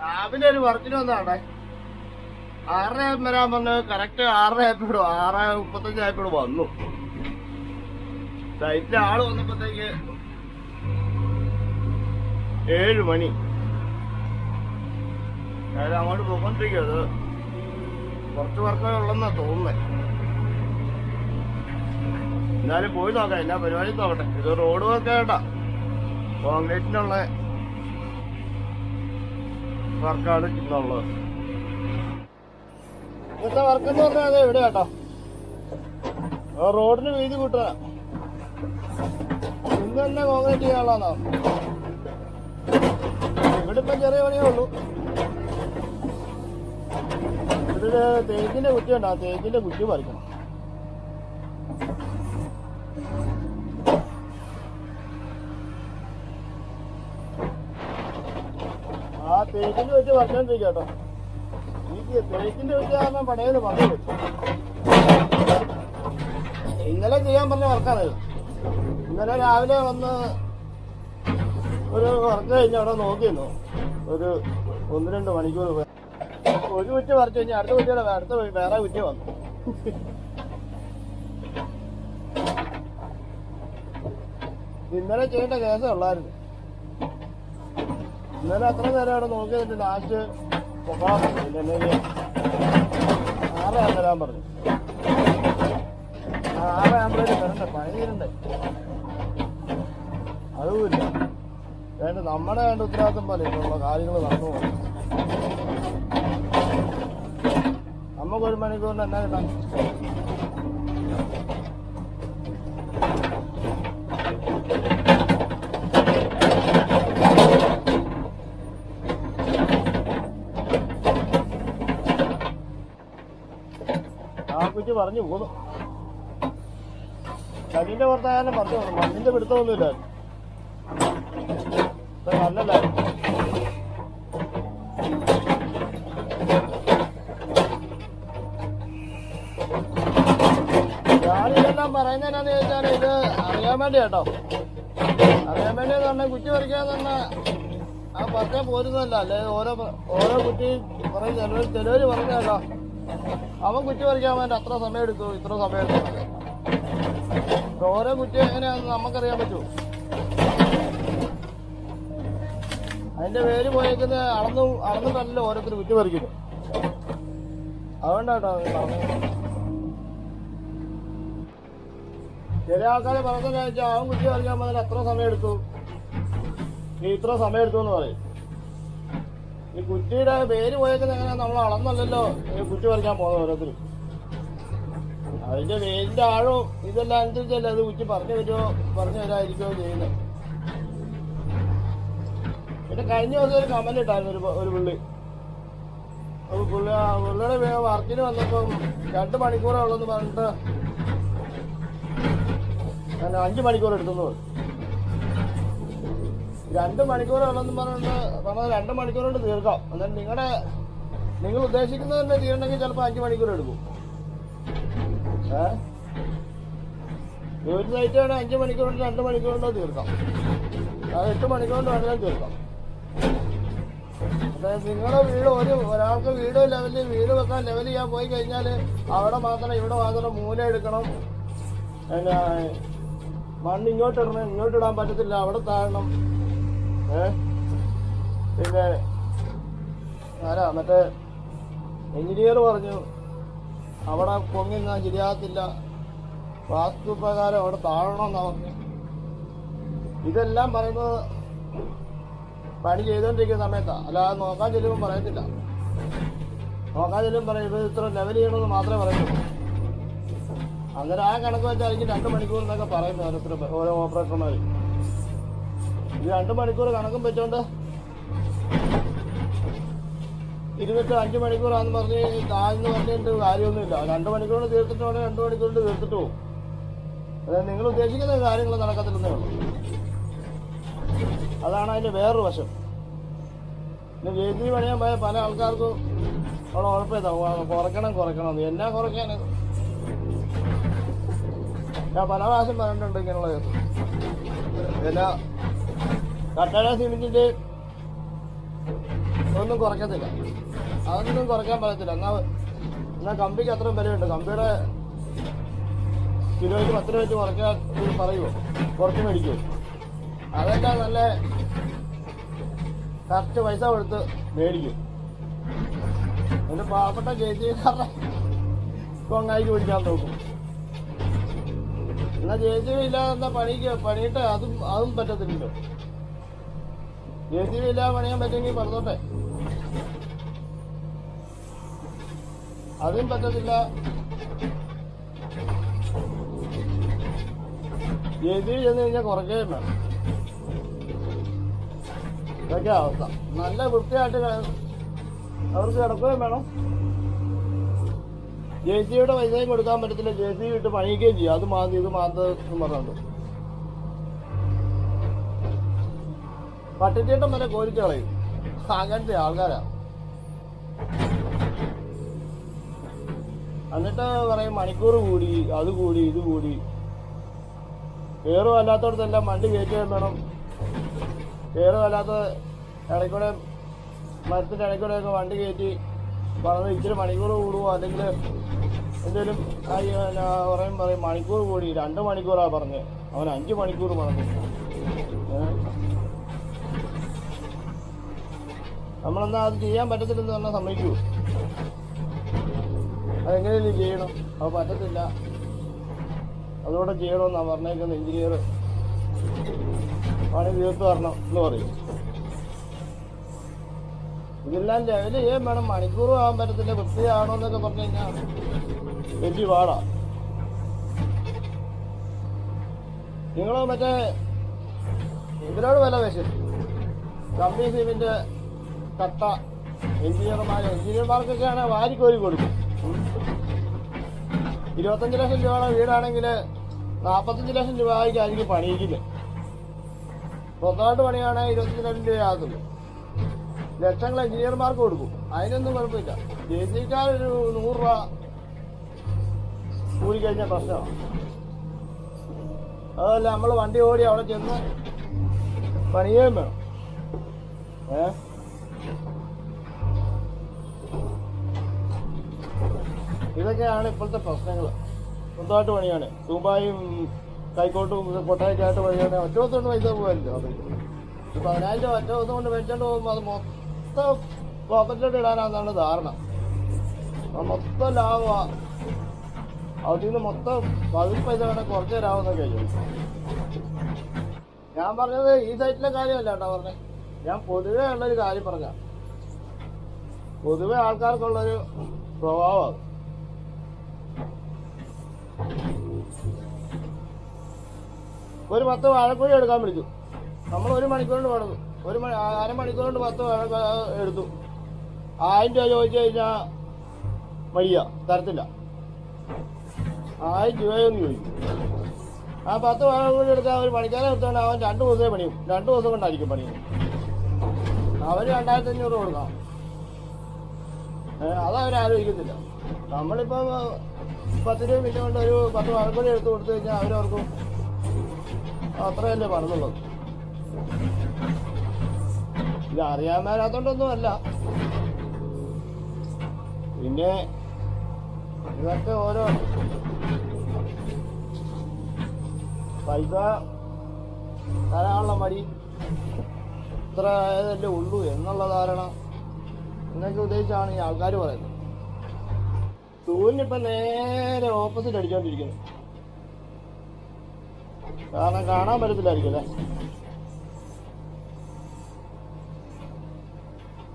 രാവിലെ ഒരു വർക്കിന് വന്നാണ് ആറര വരാൻ പറഞ്ഞു കറക്റ്റ് ആറര ആയപ്പോഴും ആറ് മുപ്പത്തഞ്ച് ആയപ്പോഴും വന്നു. സൈറ്റിൽ ആൾ വന്നപ്പോഴത്തേക്ക് ഏഴ് മണി. ഞാൻ അങ്ങോട്ട് പോയിക്കൊണ്ടിരിക്കുന്നത് കുറച്ച് വർക്കേ ഉള്ളെന്നാ തോന്നുന്നത് എന്നാലും പോയി നോക്കാം എല്ലാ പരിപാടിയും നോക്കട്ടെ. ഇത് റോഡ് വർക്ക് കേട്ടാ കോൺക്രീറ്റിനുള്ള വർക്കാണ് ഇന്നുള്ളത് ഇന്നത്തെ വർക്ക് എന്ന് പറഞ്ഞാൽ അതെ എവിടെ കേട്ടോ. റോഡിന് വീതി കൂട്ടുക. ഇന്ന് തന്നെ കോൺക്രീറ്റ് ചെയ്യാനുള്ളതാണോ ഇവിടെ ഇപ്പം ചെറിയ പണിയേ ഉള്ളൂ. ഇവിടെ തേക്കിന്റെ കുറ്റി ഉണ്ടോ തേജിന്റെ തേക്കിന്റെ കുറ്റി പറിക്കണം ആ തേക്കിന്റെ വെച്ച് പറഞ്ഞോണ്ടിരിക്കുക കേട്ടോ ഈ തേക്കിന്റെ വെച്ച് കാരണം പടയത് പറഞ്ഞു ഇന്നലെ ചെയ്യാൻ പറഞ്ഞ വർക്കാണ് ഇന്നലെ രാവിലെ വന്ന് ഒരു വർക്ക് കഴിഞ്ഞ് അവിടെ നോക്കിയിരുന്നു. ഒരു ഒന്ന് രണ്ട് മണിക്കൂർ ഒരു കുറ്റി പറിച്ചു കഴിഞ്ഞാൽ അടുത്ത കുറ്റിയുടെ അടുത്ത വേറെ കുറ്റി വന്നു. ഇന്നലെ ചെയ്യേണ്ട കേസേ ഉള്ളായിരുന്നു. ഇന്നലെ അത്ര നേരം അവിടെ നോക്കിയതിന്റെ ലാസ്റ്റ് ആറാം അല്ലെങ്കിൽ ആറ് തരാൻ പറഞ്ഞു. ആറാം ആറ് ആകുമ്പോഴേക്കും വരണ്ടേ? അതുമില്ല. വേണ്ട നമ്മുടെ വേണ്ട ഉത്തരവാദിത്തം പോലെ ഇപ്പോഴുള്ള കാര്യങ്ങൾ നടന്നു പോകും നമുക്കൊരു മണിക്കൂറിന് എന്നാ കിട്ടാൻ? ആ കുറ്റി പറഞ്ഞു പോന്നു. കല്ലിന്റെ പുറത്തായാലും പറഞ്ഞു പോകുന്നു മണ്ണിന്റെ പിടുത്തമൊന്നുമില്ല. നല്ലല്ല. ഞാനിതെല്ലാം പറയുന്നതിനാന്ന് ചോദിച്ചാൽ ഇത് അറിയാൻ വേണ്ടി കേട്ടോ അറിയാൻ വേണ്ടി തന്നെ കുറ്റി പറിക്കാന്ന് തന്നെ ആ പറഞ്ഞാൽ പോരുന്നതല്ല. അല്ലെ? ഓരോ ഓരോ കുറ്റി പറയും ചിലവർ ചിലവർ പറഞ്ഞേട്ടോ അവൻ കുറ്റി പറിക്കാൻ വേണ്ടി അത്ര സമയം എടുത്തു ഇത്ര സമയം എടുത്തു. ഓരോ കുറ്റി എങ്ങനെയാണെന്ന് നമുക്കറിയാൻ പറ്റുമോ? അതിന്റെ പേര് പോയേക്കുന്ന അളന്നു അളന്നിട്ടല്ലോ ഓരോരുത്തർ കുറ്റി പറിക്കുന്നു അതുകൊണ്ടാട്ടോ ചില ആൾക്കാരെ പറഞ്ഞതെന്ന് വെച്ചാൽ അവൻ കുറ്റി പറിക്കാൻ വേണ്ടി അത്ര സമയം എടുത്തു. നീ ഇത്ര സമയം എടുത്തു എന്ന് പറയും. ഈ കുറ്റിയുടെ പേര് പോയേക്കുന്നത് എങ്ങനെയാ? നമ്മൾ അളന്നല്ലല്ലോ. ഈ കുറ്റി പറിക്കാൻ പോകുന്നത് ഓരോരുത്തരും. അതിന്റെ വേരിന്റെ ആഴവും ഇതെല്ലാം അനുസരിച്ചല്ലേ അത് കുറ്റി പറഞ്ഞു വരുമോ പറഞ്ഞു വരാതിരിക്കുകയോ ചെയ്യുന്നത്? പിന്നെ കഴിഞ്ഞ ദിവസം ഒരു കമന്റ് ഇട്ടായിരുന്നു ഒരു പുള്ളി. അപ്പൊ പുള്ളി ആ പുള്ളിയുടെ വർക്കിന് വന്നപ്പം രണ്ട് മണിക്കൂറേ ഉള്ളെന്ന് പറഞ്ഞിട്ട് അഞ്ച് മണിക്കൂർ എടുത്തെന്ന് പറഞ്ഞു. രണ്ട് മണിക്കൂർ ഉള്ളെന്ന് പറഞ്ഞിട്ട് പറഞ്ഞത് രണ്ട് മണിക്കൂർ കൊണ്ട് തീർക്കാം. എന്നാൽ നിങ്ങളുടെ നിങ്ങൾ ഉദ്ദേശിക്കുന്നത് തന്നെ തീരണമെങ്കിൽ ചിലപ്പോൾ അഞ്ച് മണിക്കൂർ എടുക്കും. ഏ? ഒരു സൈറ്റ് വേണേൽ അഞ്ച് മണിക്കൂർ കൊണ്ട് രണ്ട് മണിക്കൂർ കൊണ്ട് തീർക്കാം. അത് എട്ട് മണിക്കൂർ കൊണ്ട് വേണമെങ്കിലും തീർക്കാം നിങ്ങളുടെ വീട് ഒരു ഒരാൾക്ക് വീട് ലെവലിൽ വീട് വെക്കാൻ ലെവൽ ചെയ്യാൻ പോയി കഴിഞ്ഞാൽ അവിടെ മാത്രം ഇവിടെ മാത്രം മൂല എടുക്കണം. പിന്നെ മണ്ണ് ഇങ്ങോട്ട് ഇടണം ഇങ്ങോട്ട് ഇടാൻ പറ്റത്തില്ല. അവിടെ താഴണം. പിന്നെ ആരാ മറ്റേ എഞ്ചിനീയർ പറഞ്ഞു അവിടെ പൊങ്ങിങ്ങാൻ ശരിയാകത്തില്ല. വാസ്തു പ്രകാരം അവിടെ താഴണമെന്നാ പറഞ്ഞു. ഇതെല്ലാം പറയുന്നത് പണി ചെയ്തുകൊണ്ടിരിക്കുന്ന സമയത്താണ് അല്ലാതെ നോക്കാൻ ചെല്ലുമ്പോൾ പറയത്തില്ല. നോക്കാൻ ചെല്ലുമ്പോൾ പറയും ഇത് ഇത്ര ലെവൽ ചെയ്യണമെന്ന് മാത്രമേ പറയുള്ളൂ അങ്ങനെ ആ കണക്ക് വെച്ചാൽ എനിക്ക് രണ്ട് മണിക്കൂർ എന്നൊക്കെ പറയുന്നു ഓരോ ഓപ്പറേറ്റർമാർ രണ്ട് മണിക്കൂർ കണക്കും വെച്ചോണ്ട്. ഇരുന്നിട്ട് അഞ്ച് മണിക്കൂറാന്ന് പറഞ്ഞ് താഴ്ന്ന് പറഞ്ഞിട്ട് കാര്യമൊന്നുമില്ല. രണ്ട് മണിക്കൂറിന് തീർത്തിട്ട് രണ്ട് മണിക്കൂറിന് തീർത്തിട്ട് അതായത് നിങ്ങൾ ഉദ്ദേശിക്കുന്ന കാര്യങ്ങൾ നടക്കത്തില്ലെന്നേ ഉള്ളൂ. അതാണ് അതിന്റെ വേറൊരു വശം. പിന്നെ ജയന്തി പണിയാൻ പോയ പല ആൾക്കാർക്കും അവിടെ ഉറപ്പില്ല കുറയ്ക്കണം കുറയ്ക്കണം. എന്ന്. കുറയ്ക്കാൻ? ഞാൻ പല പ്രാവശ്യം പറഞ്ഞിട്ടുണ്ട് ഇങ്ങനെയുള്ള എല്ലാ കട്ടട സിമെന്റിന്റെ ഒന്നും കുറയ്ക്കത്തില്ല. അതൊന്നും കുറയ്ക്കാൻ പറ്റത്തില്ല. എന്നാ എന്നാ കമ്പിക്ക് അത്രയും വിലയുണ്ട്. കമ്പിയുടെ കിലോയ്ക്ക് പത്ത് രൂപ വെച്ച് കുറയ്ക്കാൻ പറയുമോ കുറച്ച് മേടിക്കുമോ അതെല്ലാം നല്ല കറക്റ്റ് പൈസ കൊടുത്ത് മേടിക്കും. എന്നിട്ട് പാവപ്പെട്ട ചേച്ചിക്കാരുടെ കൊങ്ങായിക്ക് പിടിക്കാൻ നോക്കും. എന്നാ ചേച്ചി ഇല്ലാതെന്താ പണിക്ക് പണിയിട്ട് അതും അതും പറ്റത്തില്ലല്ലോ. ജെ സി ബി ഇല്ലാതെ പണിയാൻ പറ്റുമെങ്കിൽ പറഞ്ഞോട്ടെ. അതും പറ്റത്തില്ല. ജെ സി ബി ചെന്ന് കഴിഞ്ഞാൽ വേണം. ഇതൊക്കെ അവസ്ഥ. നല്ല വൃത്തിയായിട്ട് അവർക്ക് കിടക്കുകയും വേണം. ജെ സിയുടെ പൈസയും കൊടുക്കാൻ പറ്റത്തില്ല. ജെ സി ഇട്ട് പണിയിക്കുകയും ചെയ്യും. അത് മാന്തി ഇത് മാന്ത് എന്ന് പട്ടിത്തീട്ടം വരെ കോരിച്ച് കളയും. അങ്ങനത്തെ ആൾക്കാരാ. എന്നിട്ട് പറയും മണിക്കൂർ കൂടി അത് കൂടി ഇത് കൂടി. കയറും അല്ലാത്തടത്തെല്ലാം വണ്ടി കയറ്റുകയും വേണം കയറും അല്ലാത്ത ഇടയ്ക്കൂടെ മരത്തിന്റെ ഇടയ്ക്കൂടെയൊക്കെ വണ്ടി കയറ്റി പറഞ്ഞ് ഇച്ചിരി മണിക്കൂർ കൂടുമോ അല്ലെങ്കിൽ പിന്നെ പറയും പറയും മണിക്കൂർ കൂടി രണ്ട് മണിക്കൂറാ പറഞ്ഞ്. അവൻ അഞ്ച് മണിക്കൂർ പറഞ്ഞു. നമ്മളെന്താ അത് ചെയ്യാൻ പറ്റത്തില്ലെന്ന് പറഞ്ഞാൽ സമ്മതിക്കൂ. അതെങ്ങനെയല്ലേ ചെയ്യണം? അത് പറ്റത്തില്ല. അതുകൂടെ ചെയ്യണമെന്നാണ് പറഞ്ഞേക്കുന്ന എഞ്ചിനീയർ പണി തീർത്ത് വരണം എന്ന് പറയും. ഇതെല്ലാം ലെവൽ ചെയ്യാൻ വേണം. മണിക്കൂർ ആകാൻ പറ്റത്തില്ല. വൃത്തിയാണോ എന്നൊക്കെ പറഞ്ഞു കഴിഞ്ഞാൽ വലിയ പാടാ. നിങ്ങൾ മറ്റേ ഇവരോട് വില വെച്ചു കമ്പനി സീമിന്റെ കട്ട എഞ്ചിനീയർമാർ എഞ്ചിനീയർമാർക്കൊക്കെയാണ് വാരിക്കോരി കൊടുക്കും. ഇരുപത്തഞ്ച് ലക്ഷം രൂപയുടെ വീടാണെങ്കിൽ നാൽപ്പത്തഞ്ച് ലക്ഷം രൂപയ്ക്ക് അതിന് പണിയിക്കില്ല സ്വന്തമായിട്ട് പണിയാണെങ്കിൽ ഇരുപത്തഞ്ച് ലക്ഷം രൂപയാകത്തുള്ളൂ ലക്ഷങ്ങൾ എഞ്ചിനീയർമാർക്ക് കൊടുക്കും. അതിനൊന്നും കുഴപ്പമില്ല. ജെ സിക്കാരൊരു നൂറ് രൂപ കൂടി കഴിഞ്ഞ പ്രശ്നമാണ്. അതല്ല നമ്മൾ വണ്ടി ഓടി അവിടെ ചെന്ന് പണിയുകയും വേണം. ഏ? ഇതൊക്കെയാണ് ഇപ്പോഴത്തെ പ്രശ്നങ്ങൾ. സ്വന്തമായിട്ട് പണിയാണ്. ദുബായും കൈക്കോട്ടും കൊട്ടായിട്ടായിട്ട് പണിയാണ്. ഒറ്റ ദിവസം പൈസ പോകാനില്ല. ഈ പതിനായിരം രൂപ ഒറ്റ ദിവസം കൊണ്ട് മേടിച്ചോണ്ട് പോകുമ്പോൾ അത് മൊത്തം പോക്കറ്റിലോട്ട് ഇടാനാണെന്നാണ് ധാരണ. മൊത്തം ലാഭമാണ് നിന്ന് മൊത്തം പകുതി പൈസ വേണം കുറച്ച് തരാമെന്നൊക്കെ ചോദിച്ചു. ഞാൻ പറഞ്ഞത് ഈ സൈറ്റിലെ കാര്യമല്ല കേട്ടോ പറഞ്ഞത് ഞാൻ പൊതുവേ ഉള്ളൊരു കാര്യം പറഞ്ഞ. പൊതുവെ ആൾക്കാർക്കുള്ളൊരു സ്വഭാവം അത്. ഒരു പത്ത് വാഴക്കുഴി എടുക്കാൻ വിളിച്ചു. നമ്മൾ ഒരു മണിക്കൂർ കൊണ്ട് പണിതു. ഒരു മണി അരമണിക്കൂർ കൊണ്ട് പത്ത് വാഴ എടുത്തു. ആയിരം രൂപ ചോദിച്ചു കഴിഞ്ഞാൽ വയ്യ തരത്തില്ല. ആയിരം രൂപയൊന്നും ചോദിച്ചു. ആ പത്ത് വാഴക്കുഴി എടുക്കാൻ ഒരു പണിക്കാരെ എടുത്തോണ്ട് അവൻ രണ്ട് ദിവസമേ പണിയും. രണ്ട് ദിവസം കൊണ്ടായിരിക്കും പണിയും അവർ രണ്ടായിരത്തി അഞ്ഞൂറ് കൊടുക്കാം ഏഹ് അതവർ ആലോചിക്കത്തില്ല നമ്മളിപ്പം പത്ത് രൂപ മിനിറ്റ് കൊണ്ട് ഒരു പത്ത് വാഴക്കുഴി എടുത്ത് കൊടുത്തു കഴിഞ്ഞാൽ അവരവർക്കും അത്രയല്ലേ പറഞ്ഞുള്ളത് ഇത് അറിയാൻ മേലാത്തോണ്ടൊന്നും അല്ല പിന്നെ ഇതൊക്കെ ഓരോ പൈസ തരാനുള്ള മടി. ഇത്ര ആയതല്ലേ ഉള്ളൂ എന്നുള്ള ധാരണ എന്നൊക്കെ ഉദ്ദേശിച്ചാണ് ഈ ആൾക്കാർ പറയുന്നത്. സൂര്യനിപ്പം നേരെ ഓപ്പോസിറ്റ് അടിച്ചോണ്ടിരിക്കുന്നു. കാരണം കാണാൻ പറ്റത്തില്ലായിരിക്കും അല്ലേ?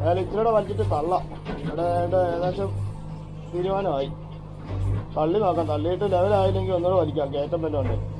അയാൾ ഇച്ചിരിയുടെ വലിച്ചിട്ട് തള്ളാം. ഇവിടെ ഏകദേശം തീരുമാനമായി. തള്ളി നോക്കാം. തള്ളിയിട്ട് ലെവലായില്ലെങ്കിൽ ഒന്നുകൂടെ വലിക്കാം. കയറ്റം വല്ലതും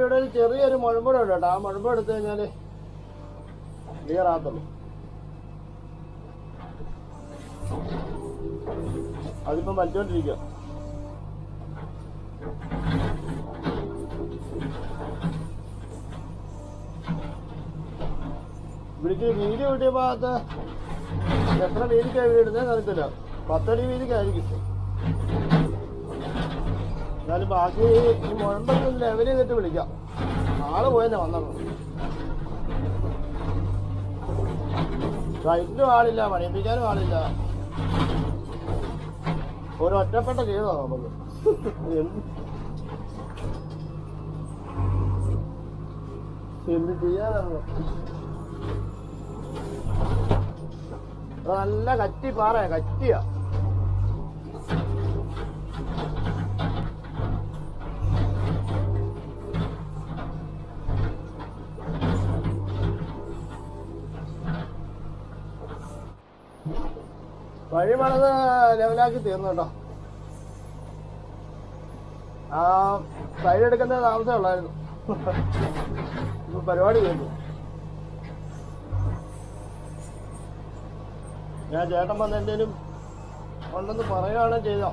ഇവിടെ ഒരു ചെറിയൊരു മുഴമ്പുഴ ഉണ്ട് കേട്ടോ. ആ മുഴമ്പ് എടുത്തു കഴിഞ്ഞാൽ ക്ലിയർ ആകത്തുള്ളൂ. അതിപ്പം വലിച്ചോണ്ടിരിക്കുക ഇവിടേക്ക് വീതി കിട്ടിയ ഭാഗത്ത് എത്ര വീതിക്കാണ് വീടുന്നേ അറിയത്തില്ല. പത്തടി വീതിക്കായിരിക്കും. എന്നാലും ബാക്കി ഈ മുഴമ്പൊക്കെ ലെവൽ ചെയ്തിട്ട് വിളിക്കാം. ആൾ പോയെന്നെ വന്നത് സൈറ്റിലും ആളില്ല. പണിയിപ്പിക്കാനും ആളില്ല. ഒരു ഒറ്റപ്പെട്ട ചെയ്തോ നമുക്ക്. എന്ത്? ചെയ്യാനാണ്? നല്ല കറ്റി പാറയാ കറ്റിയാ വഴി പണിത് ലെവലാക്കി തീർന്നു കേട്ടോ. ആ സൈഡ് എടുക്കുന്ന താമസം ഉള്ളായിരുന്നു. പരിപാടി തീർന്നു ഞാൻ ചേട്ടൻ വന്ന് എന്തേലും ഉണ്ടെന്ന് പറയുകയാണ് ചെയ്തോ.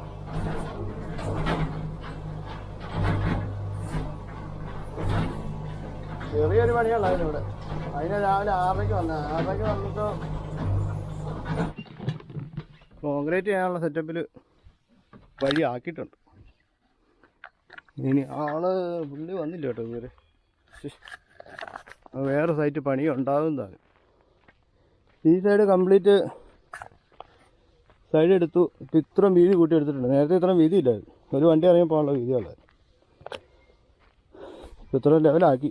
ചെറിയൊരു പണിയുള്ളായിരുന്നു ഇവിടെ അതിന് രാവിലെ ആറരയ്ക്ക് വന്ന ആറരയ്ക്ക് വന്നിട്ട് കോൺക്രീറ്റ് ചെയ്യാനുള്ള സെറ്റപ്പിൽ വഴി ആക്കിയിട്ടുണ്ട് ഇനി ആൾ പുള്ളി വന്നില്ല കേട്ടോ ഇതുവരെ. വേറെ സൈറ്റ് പണി ഉണ്ടാകുന്നതാണ് ഈ സൈഡ് കംപ്ലീറ്റ് സൈഡ് എടുത്തു. ഇത്രയും വീതി കൂട്ടി എടുത്തിട്ടുണ്ട്. നേരത്തെ ഇത്രയും വീതി ഇല്ലായിരുന്നു. ഒരു വണ്ടി അറിയാൻ പോകാനുള്ള വീതിയുള്ളത് ഇത്ര ലെവലാക്കി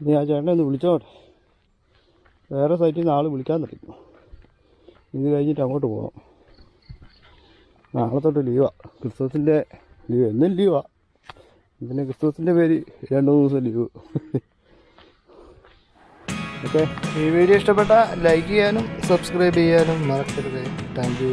ഇനി ആ ചേട്ടനെ ഒന്ന് വിളിച്ചോട്ടെ. വേറെ സൈറ്റിൽ നിന്ന് ആൾ വിളിക്കാൻ തുടങ്ങി. ഇത് കഴിഞ്ഞിട്ട് അങ്ങോട്ട് പോകണം നാളെ തൊട്ട് ലീവാ ക്രിസ്മസിന്റെ ലീവ് എന്നും ലീവാ പിന്നെ ക്രിസ്മസിന്റെ പേര് രണ്ട് മൂന്ന് ദിവസം ലീവ് ഓക്കെ ഈ വീഡിയോ ഇഷ്ടപ്പെട്ട ലൈക്ക് ചെയ്യാനും സബ്സ്ക്രൈബ് ചെയ്യാനും മറക്കരുത്. താങ്ക്